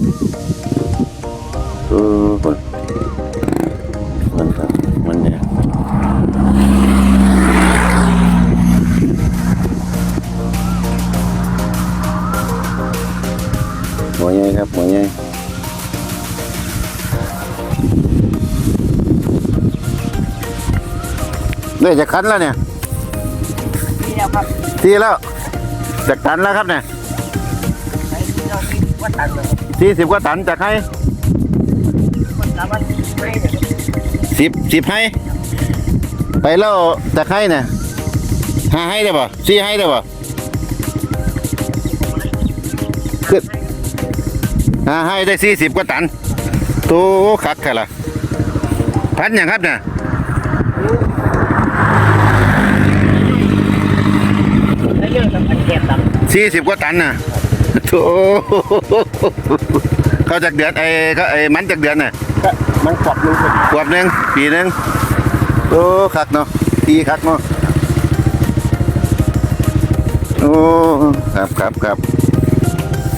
หัวใหญ่ครับหัวใหญ่ได้จะคันแล้วเนี่ยที่เราครับทีแล้วจากตันแล้วครับเนี่ย ไอ้ที่เราคิดว่าตัดเลย สี่สิบกว่าตันจากให้มันสามารถไม่ได้เลยสิบสิบให้ ไปแล้วจากให้เนี่ยห้าให้ได้ป่ะสี่ให้ได้ป่ะขึ้นห้าให้ได้สี่สิบกว่าตันตัวคักแค่ละพันอย่างครับเนี่ยสี่สิบกว่าตันน่ะ โถ่เขาจากเดือนไอ้เขาไอ้มันจากเดือนน่ะก็มันขอบรูเลยขวบหนึ่งปีหนึ่งโอ้คักเนาะปีคักเนาะโอ้ครับครับครับ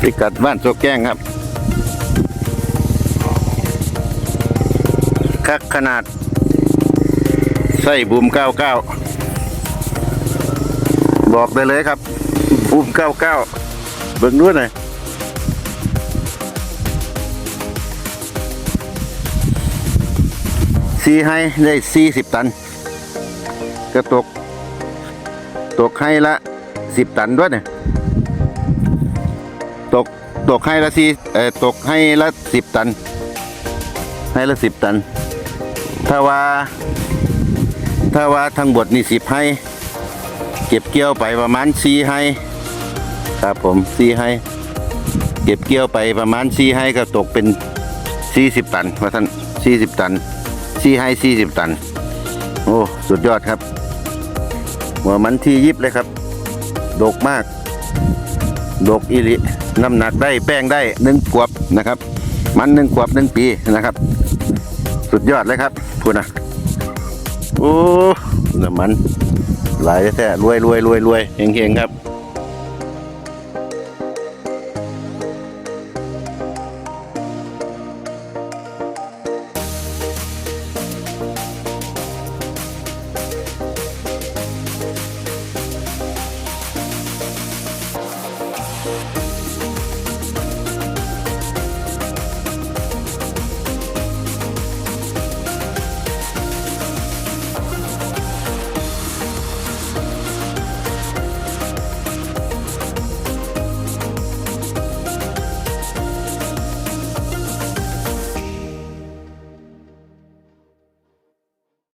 พิกัดบ้านโซกแก้งครับคักขนาดใส่บูมเก้าเก้าบอกได้เลยครับบูมเก้าเก้า เบิ่งด้วยหน่อยซีให้ได้สี่สิบตัน ก็ตก ตกให้ละสิบตันด้วยเนี่ยตกตกให้ละสี่เอ่อตกให้ละสิบตัน ให้ละสิบตัน ถ้าว่า ถ้าว่าทั้งบทนี่สิบให้ เก็บเกี่ยวไปประมาณสี่ให้ ครับผมสี่ให้ เก็บเกี่ยวไปประมาณสี่ให้ก็ตกเป็นสี่สิบตันว่าท่านสี่สิบตันสี่ให้สี่สิบตัน โอ้สุดยอดครับหัวมันที่ยิบเลยครับ ดกมาก ดกอีหลิน้ำหนักได้แป้งได้หนึ่งขวบนะครับ มันหนึ่งขวบหนึ่งปีนะครับ สุดยอดเลยครับคุณนะโอ้น้ำมัน หลายแท้รวยรวยรวยรวยเฮงเฮงครับ Bye.